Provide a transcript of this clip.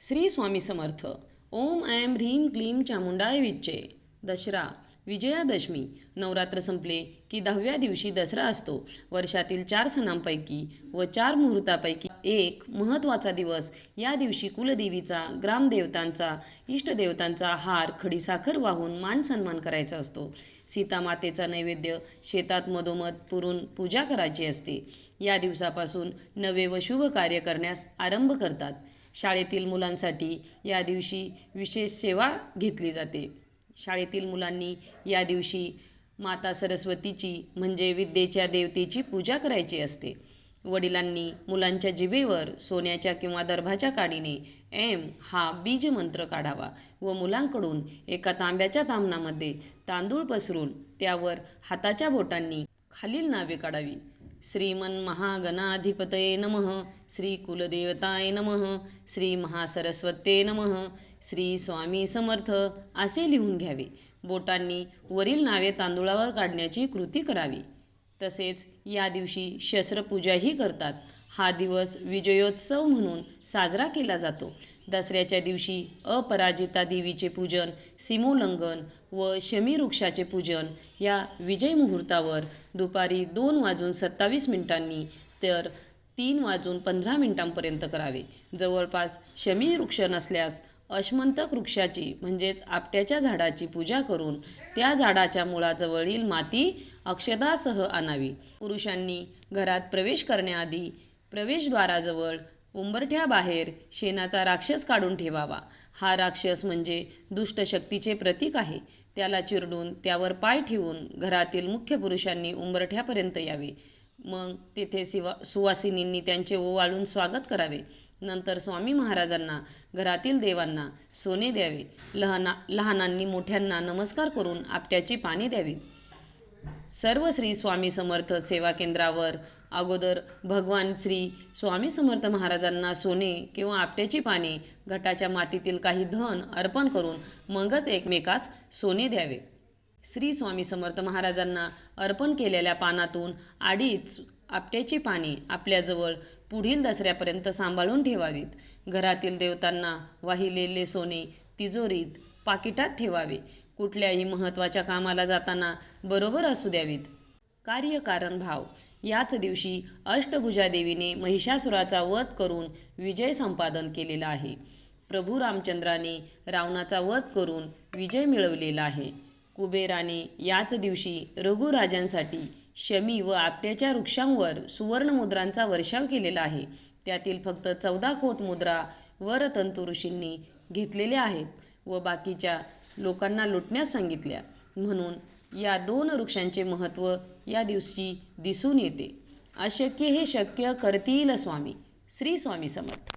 श्री स्वामी समर्थ. ओम aim ह्रीं क्लीं चामुंडाय विच्चे. दसरा विजयादशमी. नवरात्र संपले की दहाव्या दिवशी दसरा असतो. वर्षातील चार सणांपैकी व चार मुहूर्तापैकी एक महत्त्वाचा दिवस. या दिवशी कुलदेवीचा ग्रामदेवतांचा इष्टदेवतांचा हार खडीसाखर वाहून मान सन्मान करायचा असतो. सीतामातेचा नैवेद्य शेतात मधोमध पुरून पूजा करायची असते. या दिवसापासून नवे व शुभ कार्य करण्यास आरंभ करतात. शाळेतील मुलांसाठी या दिवशी विशेष सेवा घेतली जाते. शाळेतील मुलांनी या दिवशी माता सरस्वतीची म्हणजे विद्येच्या देवतेची पूजा करायची असते. वडिलांनी मुलांच्या जिभेवर सोन्याच्या किंवा दर्भाच्या काडीने एम हा बीज मंत्र काढावा व मुलांकडून एका तांब्याच्या तांबणामध्ये तांदूळ पसरून त्यावर हाताच्या बोटांनी खालील नावे काढावी. श्रीमन महागणाधिपतये नमः श्री कुलदेवताय नमः श्री महासरस्वते नमः श्री स्वामी समर्थ असे लिहून घ्यावे. बोटांनी वरील नावे तांदुळावर काढण्याची कृती करावी. तसेच या दिवशी शस्त्रपूजाही करतात. हा दिवस विजयोत्सव म्हणून साजरा केला जातो. दसऱ्याच्या दिवशी अपराजिता देवीचे पूजन सीमोल्लंघन व शमी वृक्षाचे पूजन या विजय मुहूर्तावर दुपारी दोन वाजून सत्तावीस मिनिटांनी तर तीन वाजून पंधरा मिनिटांपर्यंत करावे. जवळपास शमी वृक्ष नसल्यास अश्मंतक वृक्षाची म्हणजेच आपट्याच्या झाडाची पूजा करून त्या झाडाच्या मुळाजवळील माती अक्षदासह आणावी. पुरुषांनी घरात प्रवेश करण्याआधी प्रवेशद्वाराजवळ उंबरठ्याबाहेर शेणाचा राक्षस काढून ठेवावा. हा राक्षस म्हणजे दुष्टशक्तीचे प्रतीक आहे. त्याला चिरडून त्यावर पाय ठेवून घरातील मुख्य पुरुषांनी उंबरठ्यापर्यंत यावे. मग तेथे सिवा सुवासिनींनी त्यांचे ओवाळून स्वागत करावे. नंतर स्वामी महाराजांना घरातील देवांना सोने द्यावे. लहाना लहानांनी मोठ्यांना नमस्कार करून आपट्याची पाने द्यावीत सर्व श्री स्वामी समर्थ सेवा केंद्रावर अगोदर भगवान श्री स्वामी समर्थ महाराजांना सोने किंवा आपट्याची पाने घटाच्या मातीतील काही धन अर्पण करून मगच एकमेकास सोने द्यावे. श्री स्वामी समर्थ महाराजांना अर्पण केलेल्या पानातून आडीच आपट्याची पाने आपल्याजवळ पुढील दसऱ्यापर्यंत सांभाळून ठेवावीत. घरातील देवतांना वाहिलेले सोने तिजोरीत पाकिटात ठेवावे. कुठल्याही महत्त्वाच्या कामाला जाताना बरोबर असू द्यावीत. कार्यकारण भाव याच दिवशी अष्टभुजा देवीने महिषासुराचा वध करून विजय संपादन केलेला आहे. प्रभू रामचंद्राने रावणाचा वध करून विजय मिळवलेला आहे. कुबेराने याच दिवशी रघुराजांसाठी शमी व आपट्याच्या वृक्षांवर सुवर्णमुद्रांचा वर्षाव केलेला आहे. त्यातील फक्त चौदा कोट मुद्रा वरतंतु ऋषींनी घेतलेल्या आहेत व बाकीच्या लोकांना लुटण्यास सांगितल्या. म्हणून या दोन वृक्षांचे महत्त्व या दिवशी दिसून येते. अशक्य हे शक्य करतील स्वामी. श्री स्वामी समर्थ.